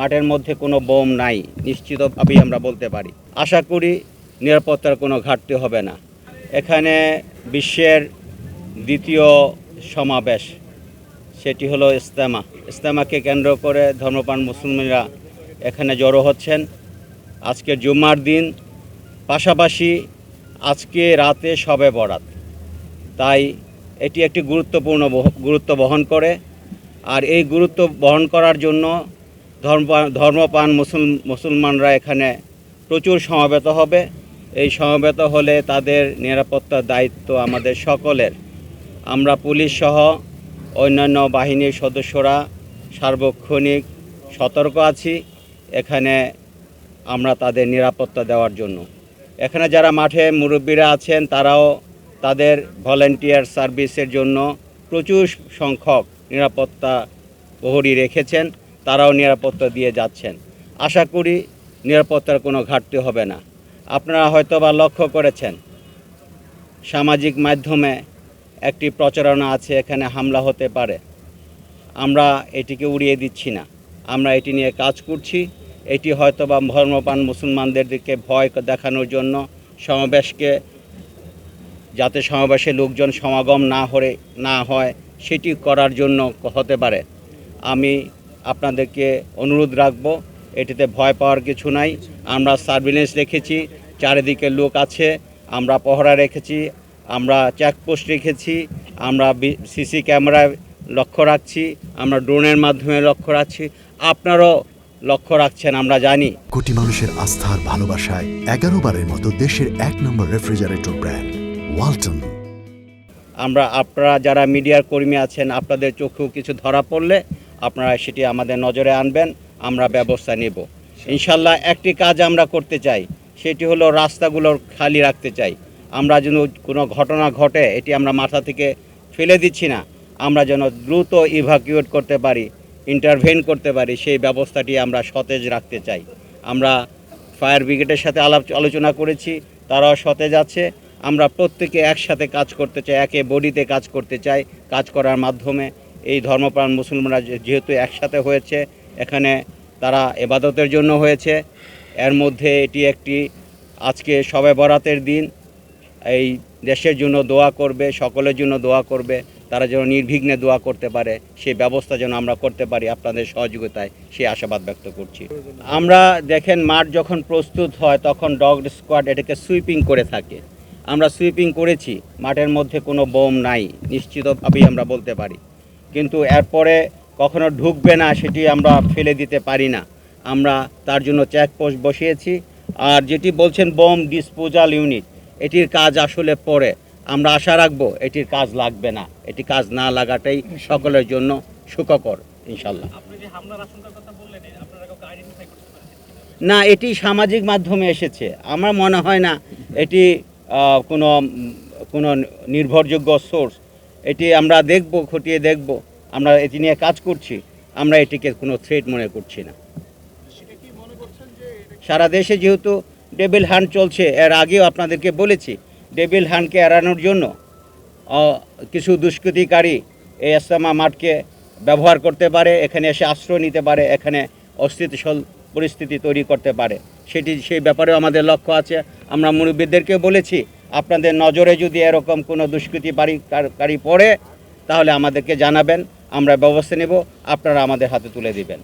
মাঠের মধ্যে কোনো বোম নাই, নিশ্চিতভাবেই আমরা বলতে পারি। আশা করি নিরাপত্তার কোনো ঘাটতি হবে না। এখানে বিশ্বের দ্বিতীয় সমাবেশ, সেটি হলো ইস্তেমা ইস্তেমাকে কেন্দ্র করে ধর্মপ্রাণ মুসলমানরা এখানে জড়ো হচ্ছেন। আজকের জুম্মার দিন, পাশাপাশি আজকে রাতে সবে বরাত। তাই এটি একটি গুরুত্বপূর্ণ গুরুত্ব বহন করে। আর এই গুরুত্ব বহন করার জন্য ধর্ম ধর্মপান মুসল, মুসলমানরা এখানে প্রচুর সমাবেত হবে। এই সমবেত হলে তাদের নিরাপত্তার দায়িত্ব আমাদের সকলের। আমরা পুলিশ সহ অন্যান্য বাহিনীর সদস্যরা সার্বক্ষণিক সতর্ক আছি এখানে আমরা তাদের নিরাপত্তা দেওয়ার জন্য। এখানে যারা মাঠে মুরব্বীরা আছেন তারাও তাদের ভলেন্টিয়ার সার্ভিসের জন্য প্রচুর সংখ্যক নিরাপত্তা প্রহরী রেখেছেন। তারাও নিরাপত্তা দিয়ে যাচ্ছেন। আশা করি নিরাপত্তার কোনো ঘাটতি হবে না। আপনারা হয়তো বা লক্ষ্য করেছেন, সামাজিক মাধ্যমে একটি প্রচারণা আছে, এখানে হামলা হতে পারে। আমরা এটিকে উড়িয়ে দিচ্ছি না। আমরা এটি নিয়ে কাজ করছি। এটি হয়তো বা ধর্মপান মুসলমানদের দিকে ভয় দেখানোর জন্য সমাবেশকে, যাতে সমাবেশে লোকজন সমাগম না হরে, না হয়, সেটি করার জন্য হতে পারে। আমি আপনাদেরকে অনুরোধ রাখব এটিতে ভয় পাওয়ার কিছু নাই। আমরা সার্ভিলেন্স রেখেছি চারিদিকে লোক আছে আমরা পহরা রেখেছি আমরা চেকপোস্ট রেখেছি আমরা সিসি ক্যামেরায় লক্ষ্য রাখছি আমরা ড্রোনের মাধ্যমে লক্ষ্য রাখছি। আপনারও লক্ষ্য রাখছেন আমরা জানি। কোটি মানুষের আস্থার ভালোবাসায় এগারো বারের মতো দেশের এক নম্বর রেফ্রিজারেটর ব্র্যান্ড ওয়ালটন আমরা আপনারা যারা মিডিয়ার কর্মী আছেন আপনাদের চোখেও কিছু ধরা পড়লে আপনারা সেটি আমাদের নজরে আনবেন, আমরা ব্যবস্থা নেব। ইনশাল্লাহ একটি কাজ আমরা করতে চাই, সেটি হলো রাস্তাগুলো খালি রাখতে চাই। আমরা যেন কোনো ঘটনা ঘটে, এটি আমরা মাথা থেকে ফেলে দিচ্ছি না। আমরা যেন দ্রুত ইভাকিউট করতে পারি ইন্টারভেন করতে পারি, সেই ব্যবস্থাটি আমরা সতেজ রাখতে চাই। আমরা ফায়ার ব্রিগেডের সাথে আলাপ, আলোচনা করেছি, তারাও সতেজ আছে। আমরা প্রত্যেকে একসাথে কাজ করতে চাই, একে বডিতে কাজ করতে চাই, কাজ করার মাধ্যমে। এই ধর্মপ্রাণ মুসলমানরা যেহেতু একসাথে হয়েছে, এখানে তারা এবাদতের জন্য হয়েছে। এর মধ্যে এটি একটি আজকে সবে বরাতের দিন। এই দেশের জন্য দোয়া করবে, সকলের জন্য দোয়া করবে। তারা যেন নির্বিঘ্নে দোয়া করতে পারে সেই ব্যবস্থা যেন আমরা করতে পারি আপনাদের সহযোগিতায় সেই আশাবাদ ব্যক্ত করছি। আমরা দেখেন মাঠ যখন প্রস্তুত হয়, তখন ডগ স্কোয়াড এটাকে সুইপিং করে থাকে। আমরা সুইপিং করেছি, মাঠের মধ্যে কোনো বোম নাই, নিশ্চিতভাবেই আমরা বলতে পারি। কিন্তু এরপরে কখনো ঢুকবে না সেটি আমরা ফেলে দিতে পারি না। আমরা তার জন্য চেকপোস্ট বসিয়েছি। আর যেটি বলছেন বোম ডিসপোজাল ইউনিট এটির কাজ আসলে পরে। আমরা আশা রাখব এটির কাজ লাগবে না। এটি কাজ না লাগাটাই সকলের জন্য সুখকর ইনশাল্লাহ না এটি সামাজিক মাধ্যমে এসেছে। আমার মনে হয় না এটি কোনো কোনো নির্ভরযোগ্য সোর্স এটি আমরা দেখব খতিয়ে দেখব। আমরা এটি নিয়ে কাজ করছি। আমরা এটিকে কোনো থ্রেট মনে করছি না। সারা দেশে যেহেতু ডেবিল হান্ট চলছে, এর আগেও আপনাদেরকে বলেছি ডেবিল হান্টকে এড়ানোর জন্য কিছু দুষ্কৃতিকারী এই ইসলামা মাঠকে ব্যবহার করতে পারে, এখানে এসে আশ্রয় নিতে পারে, এখানে অস্থিতিশীল পরিস্থিতি তৈরি করতে পারে। সেটি, সেই ব্যাপারেও আমাদের লক্ষ্য আছে। আমরা মুরব্বীদেরকে বলেছি আপনাদের নজরে যদি এরকম কোনো দুষ্কৃতিকারী কারী পড়ে, তাহলে আমাদেরকে জানাবেন, আমরা ব্যবস্থা নেব, আপনারা আমাদের হাতে তুলে দিবেন।